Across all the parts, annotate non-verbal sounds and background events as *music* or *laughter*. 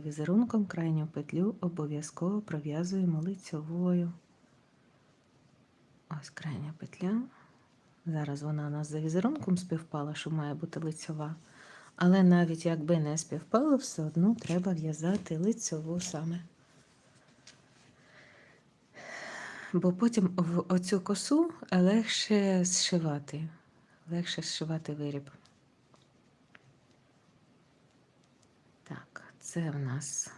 Візерунком крайню петлю обов'язково пров'язуємо лицьовою. Ось крайня петля. Зараз вона у нас за візерунком співпала, що має бути лицьова. Але навіть якби не співпало, все одно треба в'язати лицьову саме. Бо потім в оцю косу легше зшивати. Легше зшивати виріб. Так, це в нас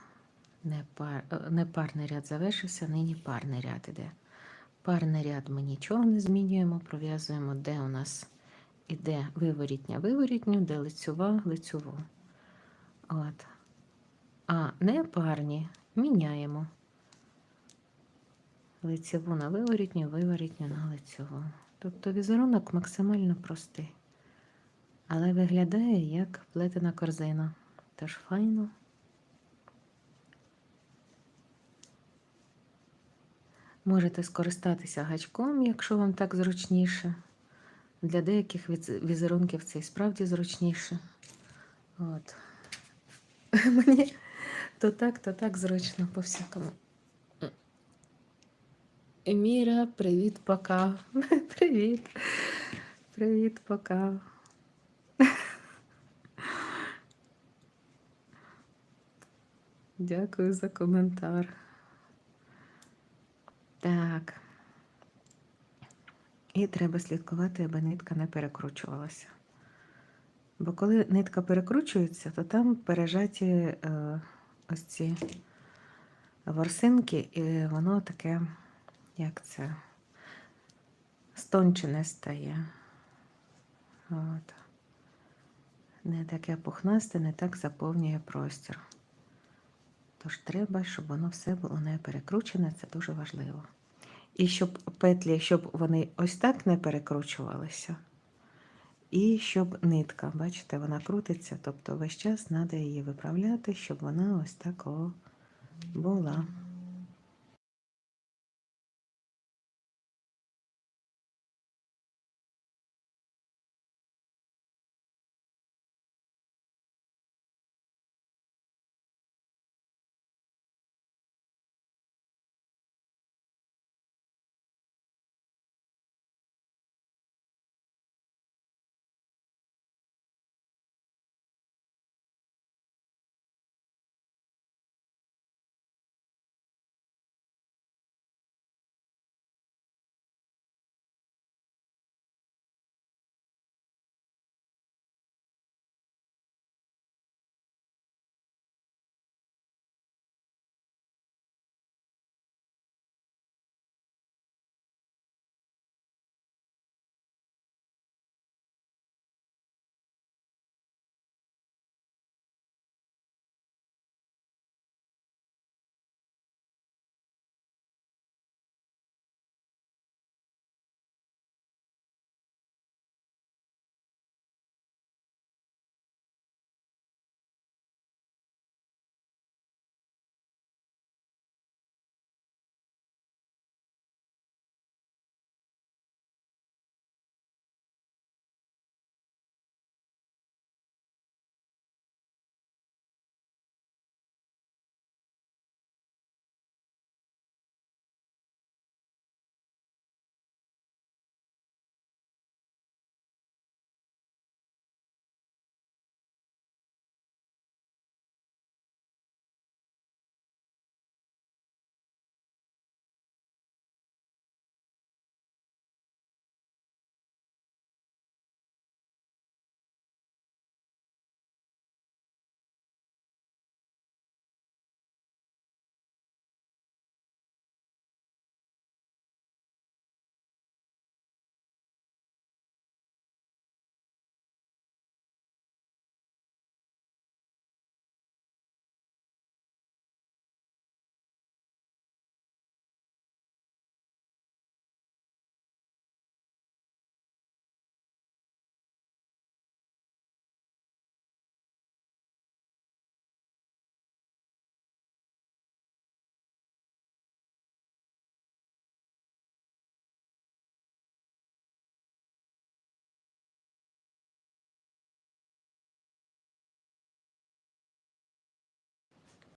не, пар, е, не парний ряд завершився, нині парний ряд іде. Парний ряд ми нічого не змінюємо, пров'язуємо, де у нас іде виворітня виворітню, де лицьова лицьову. От. А не парні міняємо. Лицьову на виворітню, виворітню на лицьову. Тобто візерунок максимально простий. Але виглядає як плетена корзина. Тож файно. Можете скористатися гачком, якщо вам так зручніше. Для деяких візерунків це і справді зручніше. От. *laughs* Мені то так, то так зручно по всякому. Еміра, привіт, пока. *laughs* Привіт. Привіт, пока. *laughs* Дякую за коментар. Так. І треба слідкувати, аби нитка не перекручувалася. Бо коли нитка перекручується, то там пережаті е, ось ці ворсинки, і воно таке, як це, стончене стає. От. Не таке пухнасте, не так заповнює простір. Тож треба, щоб воно все було не перекручене, це дуже важливо. І щоб петлі, щоб вони ось так не перекручувалися. І щоб нитка, бачите, вона крутиться, тобто весь час треба її виправляти, щоб вона ось так була.